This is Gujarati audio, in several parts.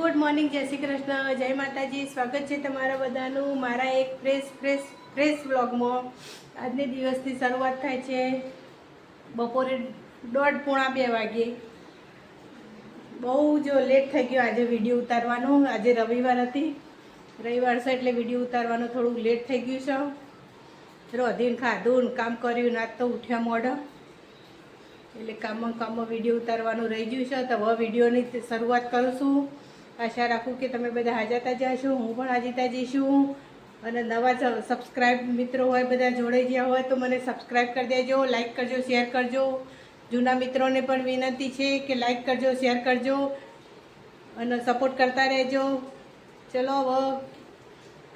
ગુડ મોર્નિંગ જય શ્રી કૃષ્ણ જય માતાજી સ્વાગત છે તમારા બધાનું મારા એક ફ્રેશ ફ્રેશ ફ્રેશ બ્લોગમાં આજને દિવસની શરૂઆત થાય છે બપોરે દોઢ પોણા બે વાગે. બહુ જો લેટ થઈ ગયો આજે વીડિયો ઉતારવાનો. આજે રવિવાર હતી. રવિવાર છે એટલે વીડિયો ઉતારવાનું થોડું લેટ થઈ ગયું છે. રોધીને ખાધું ને કામ કર્યું ના તો ઉઠ્યા મોઢા. એટલે કામમાં કામમાં વીડિયો ઉતારવાનું રહી ગયું છે. તો હવે વિડીયોની શરૂઆત કરું છું. આશા રાખું કે તમે બધા હાજરતા જશો હું પણ હાજરતા જઈશું. અને નવા સબસ્ક્રાઈબ મિત્રો હોય, બધા જોડાઈ ગયા હોય તો મને સબસ્ક્રાઈબ કરી દેજો લાઇક કરજો શેર કરજો. જૂના મિત્રોને પણ વિનંતી છે કે લાઇક કરજો શેર કરજો. અને સપોર્ટ કરતા રહેજો. ચલો હવે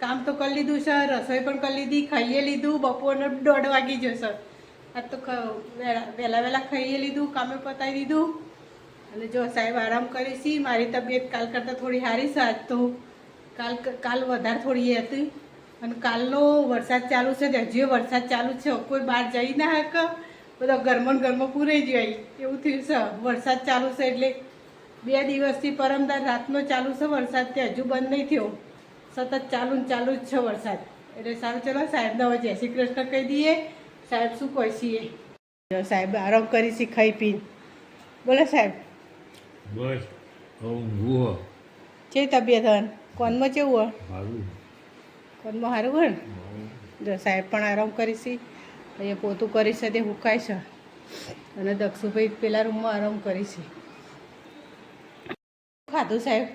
કામ તો કરી લીધું સર રસોઈ પણ કરી લીધી, ખાઈએ લીધું. બપોરનો દોઢ વાગી ગયો સર આ તો વહેલા વહેલા ખાઈએ લીધું, કામે પતાવી દીધું. અને જો સાહેબ આરામ કરી છી મારી તબિયત કાલ કરતાં થોડી સારી આજ તો. કાલ કાલ વધારે થોડી હતી. અને કાલનો વરસાદ ચાલુ છે હજી વરસાદ ચાલુ છે, કોઈ બહાર જઈ ના હક. બધા ઘરમાં ને ઘરમાં પૂરાઈ જાય એવું થયું છે, વરસાદ ચાલુ છે એટલે બે દિવસથી પરમદાર રાતનો ચાલુ છે વરસાદ તે હજુ બંધ નહીં થયો. સતત ચાલુ ને ચાલુ જ છે વરસાદ. એટલે સારું ચલો, સાહેબને હવે જય શ્રી કૃષ્ણ કહી દઈએ. સાહેબ શું કહે છીએ સાહેબ આરામ કરી છે ખાઈ પીને. બોલો સાહેબ. બસ ઊંઘવું છે તબિયત હન કોનમાં કેવું હો સારું કોનમાં સારું હન જો સાહેબ પણ આરામ કરીશી અહીંયા પોતું કરી છે તે હુકાય છે. અને દક્ષુભાઈ પેલા રૂમમાં આરામ કરી છે. ખાધું સાહેબ?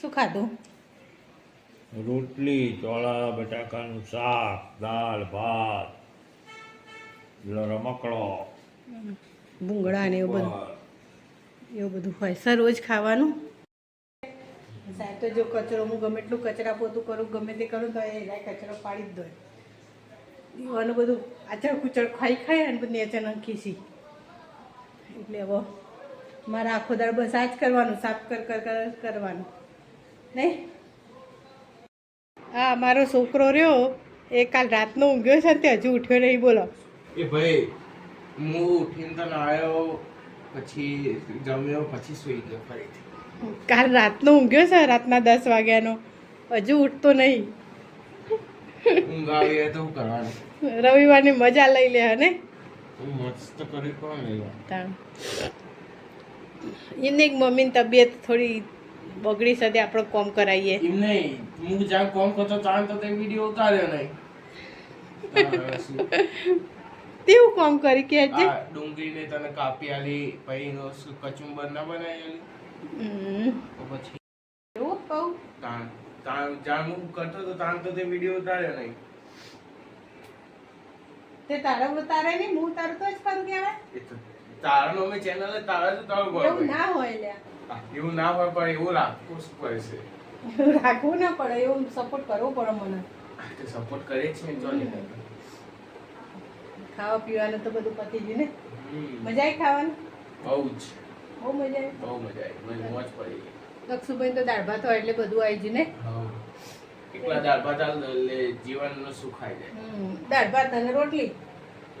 શું ખાધું? રોટલી ચોળા બટાકાનું શાક દાળ ભાત રમકડો. ભૂંગળા ને એવું બધું. એવું બધું હોય. સર રોજ ખાવાનું. સાહેબ, તો જો કચરો, હું ગમે એટલું કચરા પોતું કરું, ગમે તે કરું, તો એ કચરો પાડી જ દો દીવાનું બધું આચળ કુચળ ખાઈ ખાઈ અને બધું નેચર ખીસી એટલે હવે મારા આખો દાળ બસ આ જ કરવાનું, સાફ કર કર કરવાનું. નહીં? હા, મારો છોકરો રહ્યો. એ કાલ રાતનો ઊંઘ્યો છે ને તે હજુ ઉઠ્યો નહીં, બોલો. એ ભાઈ, હું ઉઠીને તને આવ્યો પછી જમ્યો પછી સૂઈ ગયો ફરીથી. કાલ રાતનો ઊંઘ્યો છે? રાતના દસ વાગ્યાનો. હજુ ઉઠતો નહીં. ઊંઘ આવી તો શું કરવાનું? રવિવારની મજા લઈ લે ને હું મસ્ત કરી કોણ લઈ એની એક મમ્મીની તબિયત થોડી બગડી સાથે આપણે કોમ કરાવીએ. એમ નહીં. હું જ્યાં કોમ કરતો ત્યાં તો તે વીડિયો ઉતાર્યો નહીં? તેવું કામ કરી કે આ ડુંગળીને તને કાપી આલી પછી શું કચુંબર ના બનાવી આલી? પછી એવું કહું. તાણ તાણ જાણ હું કરતો તો તાણ તો તે વીડિયો ઉતાર્યો નહીં. તે તારા ઉતારે નહીં હું તારું તો જ કરું કેવાય તારા નો મેં ચેનલ તારા જ તારો બોલ એવું ના હોય લ્યા. એવું ના હોય પણ એવું રાખવું પડશે એવું રાખવું ના પડે એવું સપોર્ટ કરવો પડે મને. સપોર્ટ કરે છે જોની ને. ખાવા પીવાનું તો બધું પતી ગયું ને? મજા આવી ખાવાનું? બહુ જ. બહુ મજા આવી? બહુ મજા આવી. મને મોજ પડી ગઈ. લક્ષુભાઈ તો દાળ ભાત હોય એટલે બધું આવી ગયું ને? એકલા દાળ ભાત એટલે જીવનનો સુખ આવી જાય. દાળ ભાત અને રોટલી.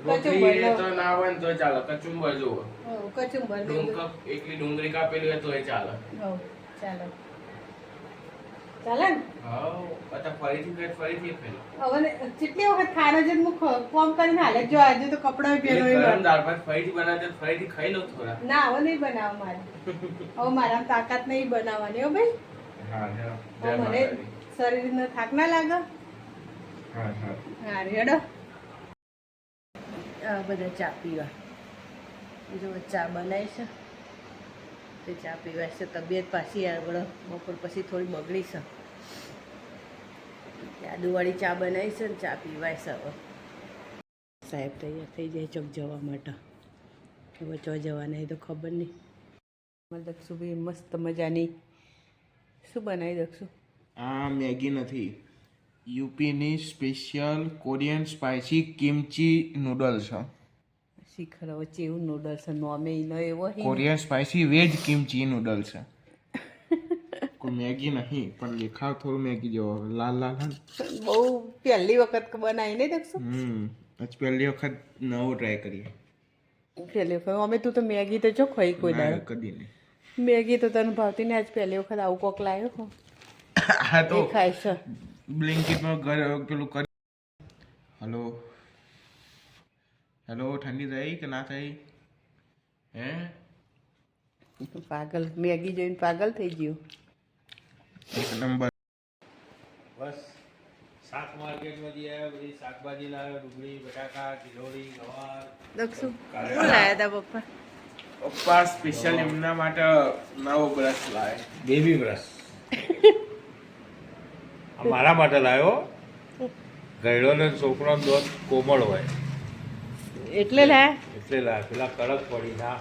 રોટલી કચુંબર એ તો ના હોય તો ચાલે. કચુંબર જુઓ. હવ, કચુંબર એકલી ડુંગળી કાપેલી હોય તોય ચાલે. હવ, ચાલો. ચાલે ને? હાવ ફરીથી કઈ ફરીથી હવે કેટલી વખત ખાવાનો છે હું કોમ કરીને હાલે જો આજે તો કપડાં પહેરો ગરમ દાળ ભાત ફરીથી બનાવજે ફરીથી ખાઈ લો થોડા. ના હવે નહીં બનાવ મારે. હવે મારા તાકાત નહીં બનાવવાની હો ભાઈ. હા મને શરીરનો થાક ના લાગે. હા હા. હા રેડો. બધા ચા પીવા. જો ચા બનાવી છે. તે ચા પીવાય છે તબિયત પાછી આગળ બપોર પછી થોડી બગડી છે. આદુવાળી ચા બનાવી છે ને ચા પીવાય છે હવે. સાહેબ તૈયાર થઈ જાય ચોક જવા માટે. હવે ચો જવાના એ તો ખબર નહીં. મારે દક્ષુ ભાઈ મસ્ત મજાની. શું બનાવી દક્ષુ? આ મેગી નથી. યુપીની special Korean spicy kimchi noodles છે શીખર વચ્ચે એવું નૂડલ્સ નોમે ઈનો એવો હી Korean spicy veg kimchi noodles કોઈ મેગી નહીં પણ દેખાવ થોડું મેગી જેવો લાલ લાલ બહુ પહેલી વખત બનાવી નહીં દક્ષુ હમ આજ પહેલી વખત નવો ટ્રાય કરીએ. પહેલી વખત. અમે તું તો મેગી તો જો ખોઈ કોઈ દાડો. કદી નહીં. મેગી તો તને ભાવતી ને આજ પહેલી વખત આવું કોક લાવ્યો હો. હા તો ખાય છે. બ્લિંકિટમાં પેલું કરી હલો હેલો ઠંડી થઈ કે ના થઈ? હે? પાગલ. મેગી જોઈને પાગલ થઈ ગયો. એક નંબર. બસ શાક માર્કેટમાંથી આવ્યા બધી શાકભાજી લાવ્યો ડુંગળી બટાકા કિલોડી ગવાર. દક્ષુ શું લાવ્યા હતા પપ્પા? પપ્પા સ્પેશિયલ એમના માટે નવો બ્રશ લાવે બેબી બ્રશ મારા માટે લાવ્યો ગયડો ને છોકરો દોત કોમળ હોય. એટલે લે. એટલે લે પેલા કડક પડી ના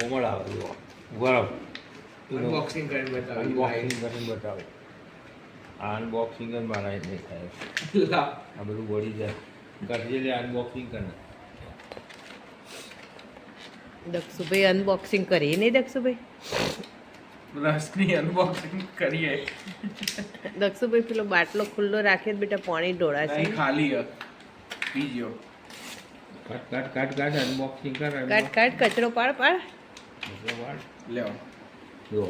કોમળ આવે જુઓ. ગરમ. અનબોક્સિંગ કરીને બતાવી. અનબોક્સિંગ કરીને બતાવે. આ અનબોક્સિંગ જ મારા એ નહીં થાય આ બધું વળી જાય. કરજે લે અનબોક્સિંગ કરે દક્ષુભાઈ અનબોક્સિંગ કરીએ નહીં દક્ષુભાઈ? રસની અનબોક્સિંગ કરીએ. દક્ષુભાઈ પેલો બાટલો ખુલ્લો રાખે બેટા પાણી ઢોળાશે. ખાલી પી પીજો. કાટ કાટ કાટ કાટ અનબોક્સિંગ કર કાટ કાટ કચરો પાડ પાડ. લેવો જુઓ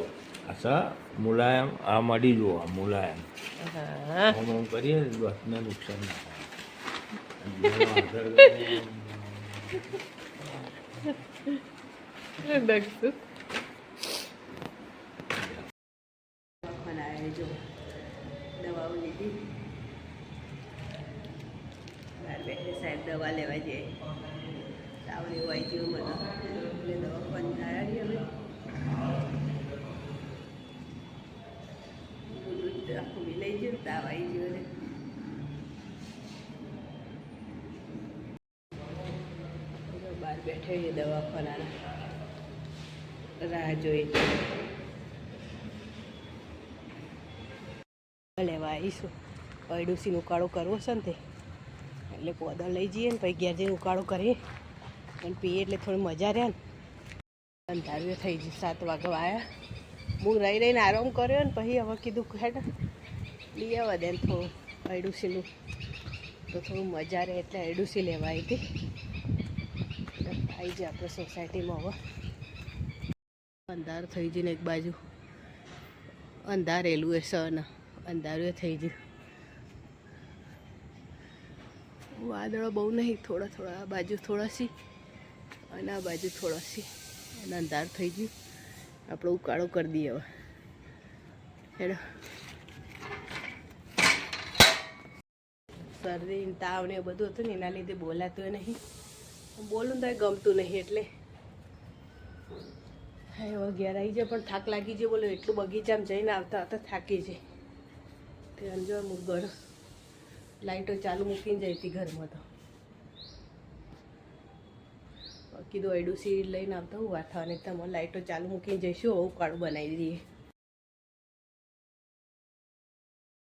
આ સા મુલાયમ આ મળી જુઓ આ મુલાયમ. હા. આમ આમ કરીએ બસને નુકસાન ના થાય. જો. દવાઓ લીધી બહાર બેઠે સાહેબ દવા લેવા જઈએ. તાવ હોય, જેવું મને એટલે દવા બંધાયા અમે. બધું લઈ ગયું તાવ આવી ગયો ને. બહાર બેઠે એ દવાખાનાના. રાહ જોઈ. લેવા આવીશું. અડુસીનો ઉકાળો કરવો છે ને તે? એટલે પોદા લઈ જઈએ ને, પછી ઘેર જઈને ઉકાળો કરીએ. અને પીએ એટલે થોડી મજા રહે ને. અંધારું થઈ ગયું, સાત વાગે આવ્યા હું રહી રહીને આરામ કર્યો ને, પછી હવે કીધું હેડ, લઈ આવવા દે થોડું અડુસીનું. તો થોડું મજા રહે એટલે અડુસી લેવા આવી હતી. આવી જાય આપણે સોસાયટીમાં હવે. અંધાર થઈ ગયું ને એક બાજુ. અંધારેલું એ સન. અંધારું થઈ ગયું. વાદળો બહુ નહીં, થોડા થોડા આ બાજુ થોડા સી અને આ બાજુ થોડા સી અને અંધાર થઈ ગયું. આપણે ઉકાળો કરી દઈએ હવે. હેડો. શરદી તાવ ને બધું હતું ને, એના લીધે બોલાતું નહીં. બોલું તો ગમતું નહીં એટલે. હવે ઘેર આવી જાય પણ થાક લાગી જાય બોલો. એટલું બગીચામાં જઈને આવતા આવતા થાકી જાય. તે અંજો અમુક લાઈટો ચાલુ મૂકીને જઈ હતી ઘરમાં તો. કીધું એડુસી લઈને આવતા હું વાત તમે લાઇટો ચાલુ મૂકીને જઈશું કાળું બનાવી દઈએ.